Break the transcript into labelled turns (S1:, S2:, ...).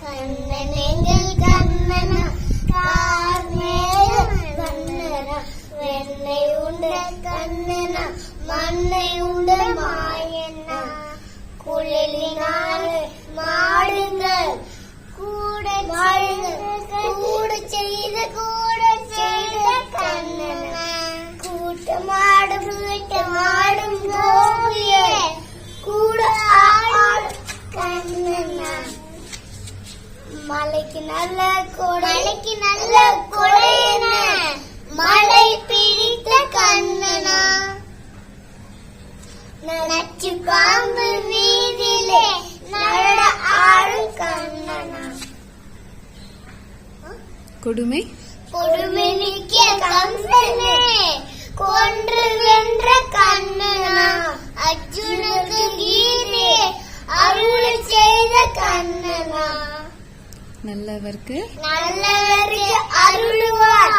S1: കണ്ണനെങ്കിൽ കണ്ണന കാർമേൽ കണ്ണന വെണ്ണയുണ്ട് കണ്ണന മണ്ണയുണ്ട് മായന. കുഴലിനാണ് മാടുകൾ കൂടെ കൂടെ ചെയ്ത് കൂടെ ചെയ്ത് കണ്ണന. കൂട്ടമാട് വീട്ടമാ மலைக்கு நல்ல கொடை. மலைக்கு நல்ல கொடையன மழை பிடித்த கண்ணனா? நச்சு பாம்பு வீதியிலே நட ஆடும் கண்ணனா.
S2: கொடுமை?
S1: கொடுமை நீக்கிய கம்சனே.
S2: நல்லவர்க்கு
S1: நல்லவருக்கு அருள்வார்